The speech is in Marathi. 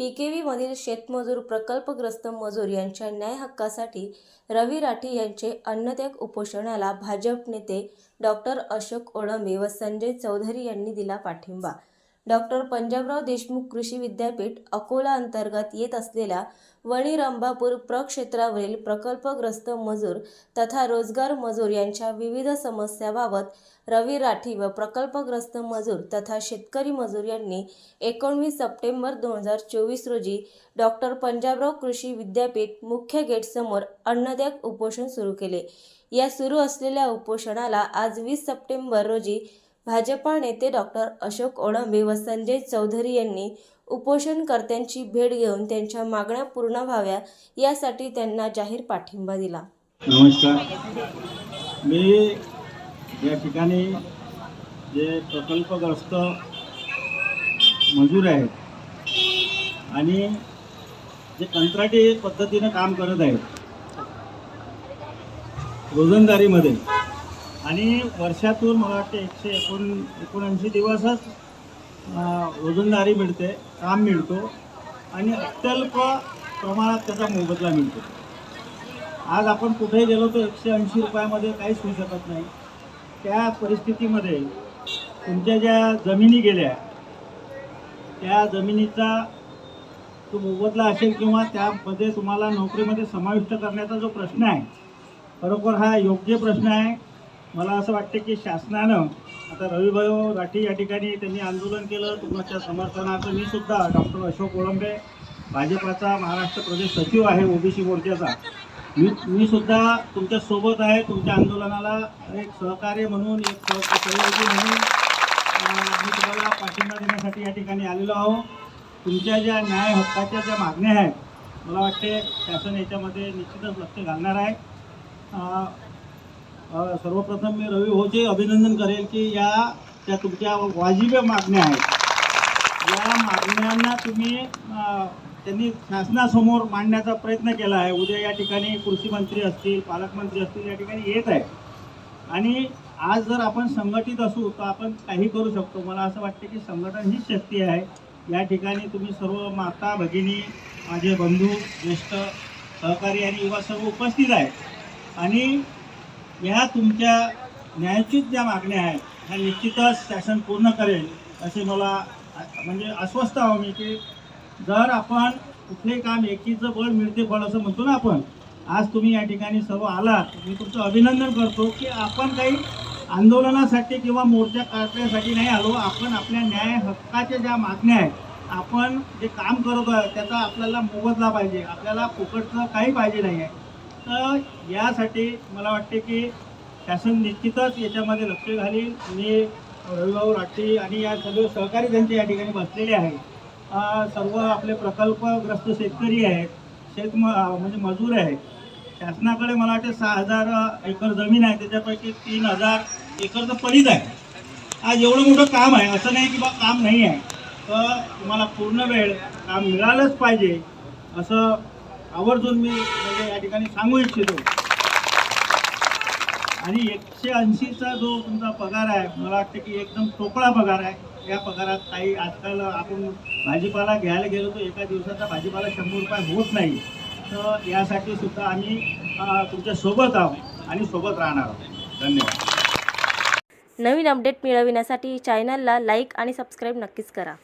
पीकेव्हीमधील शेतमजूर प्रकल्पग्रस्त मजूर यांच्या न्याय हक्कासाठी रवी राठी यांचे अन्नत्याग उपोषणाला भाजप नेते डॉक्टर अशोक ओळंबे व संजय चौधरी यांनी दिला पाठिंबा. डॉक्टर पंजाबराव देशमुख कृषी विद्यापीठ अकोला अंतर्गत येत असलेल्या वणी रंभापूर प्रक्षेत्रावरील प्रकल्पग्रस्त मजूर तथा रोजगार मजूर यांच्या विविध समस्याबाबत रवी राठी व प्रकल्पग्रस्त मजूर तथा शेतकरी मजूर यांनी एकोणवीस सप्टेंबर दोन हजार चोवीस रोजी डॉक्टर पंजाबराव कृषी विद्यापीठ मुख्य गेटसमोर अन्नदायक उपोषण सुरू केले. या सुरू असलेल्या उपोषणाला आज वीस सप्टेंबर रोजी भाजपा नेते डॉक्टर अशोक ओळंबे व संजय चौधरी यांनी उपोषणकर्त्यांची भेट घेऊन त्यांच्या मागण्या पूर्ण व्हाव्या यासाठी त्यांना जाहीर पाठिंबा दिला. नमस्कार. मी या ठिकाणी जे प्रकल्पग्रस्त मजूर आहेत आणि जे कंत्राटी पद्धतीनं काम करत आहेत रोजंदारीमध्ये आणि वर्षातून मला वाटते एकशे एकोण एकोणऐंशी दिवसच रोजंदारी मिळते काम मिळतो आणि अत्यल्प प्रमाणात त्याचा मोबदला मिळतो. आज आपण कुठे गेलो तर एकशे ऐंशी रुपयामध्ये काहीच होऊ शकत नाही. त्या परिस्थितीमध्ये तुमच्या ज्या जमिनी गेल्या त्या जमिनीचा तो मोबदला असेल किंवा त्यामध्ये तुम्हाला नोकरीमध्ये समाविष्ट करण्याचा जो प्रश्न आहे खरोखर हा योग्य प्रश्न आहे. मला असं वाटतं की शासनानं आता रविभाऊ राठी या ठिकाणी त्यांनी आंदोलन केलं तुमच्या समर्थनार्थ मी सुद्धा डॉक्टर अशोक कोळंबे भाजपाचा महाराष्ट्र प्रदेश सचिव आहे ओबीसी मोर्चाचा. मी मी सुद्धा तुमच्यासोबत आहे तुमच्या आंदोलनाला एक सहकार्य म्हणून एक सहयोगी म्हणून मी तुम्हाला पाठिंबा देण्यासाठी या ठिकाणी आलेलो आहो. तुमच्या ज्या न्याय हक्काच्या ज्या मागण्या आहेत मला वाटते शासन याच्यामध्ये निश्चितच लक्ष घालणार आहे. सर्वप्रथम मी रवी भाऊचे अभिनंदन करेल की या त्या तुमच्या वाजिब मागण्या आहेत. या मागण्यांना तुम्ही त्यांनी शासनासमोर मांडण्याचा प्रयत्न केला आहे. उद्या या ठिकाणी कृषी मंत्री असतील पालकमंत्री असतील या ठिकाणी येत आहे आणि आज जर आपण संघटित असू तर आपण काही करू शकतो. मला असं वाटतं की संघटन हीच शक्ती आहे. या ठिकाणी तुम्ही सर्व माता भगिनी माझे बंधू ज्येष्ठ सहकारी आणि युवा सर्व उपस्थित आहेत. आणि या तुमच्या न्यायोचित ज्या मागण्या आहेत ह्या निश्चितच शासन पूर्ण करेल असे मला म्हणजे अस्वस्थ आहो मी की जर आपण कुठले काम एकीचं बळ मिळते बळ असं म्हणतो ना आपण आज तुम्ही या ठिकाणी सर्व आलात मी तुमचं अभिनंदन करतो की आपण काही आंदोलनासाठी किंवा मोर्चा काढण्यासाठी नाही आलो आपण आपल्या न्याय हक्काच्या ज्या मागण्या आहेत आपण जे काम करत आहोत त्याचा आपल्याला मोबदला पाहिजे आपल्याला फुकटचं काही पाहिजे नाही आहे. तर यासाठी मला वाटते की शासन निश्चितच याच्यामध्ये लक्ष घालील. मी रविभाऊ राठी आणि या सगळे सहकारी त्यांचे या ठिकाणी बसलेले आहेत. सर्व आपले प्रकल्पग्रस्त शेतकरी आहेत शेत म म्हणजे मजूर आहेत. शासनाकडे मला वाटते सहा हजार एकर जमीन आहे त्याच्यापैकी तीन हजार एकरचं पडीत आहे. आज एवढं मोठं काम आहे असं नाही की बा काम नाही आहे. तर तुम्हाला पूर्ण वेळ काम मिळालंच पाहिजे असं आवर्जून मी आपल्याला या ठिकाणी सांगू इच्छितो. आणि एकशे ऐंशीचा जो तुमचा पगार आहे मला वाटतं की एकदम टोकळा पगार आहे या पगारात काही आजकाल आपण भाजीपाला घ्यायला गेलो तर एका दिवसाचा भाजीपाला शंभर रुपये होत नाही. तर यासाठी सुद्धा आम्ही तुमच्यासोबत तुमच्यासोबत आहोत आणि सोबत राहणार आहोत. धन्यवाद. नवीन अपडेट मिळविण्यासाठी चॅनलला लाईक आणि सबस्क्राईब नक्कीच करा.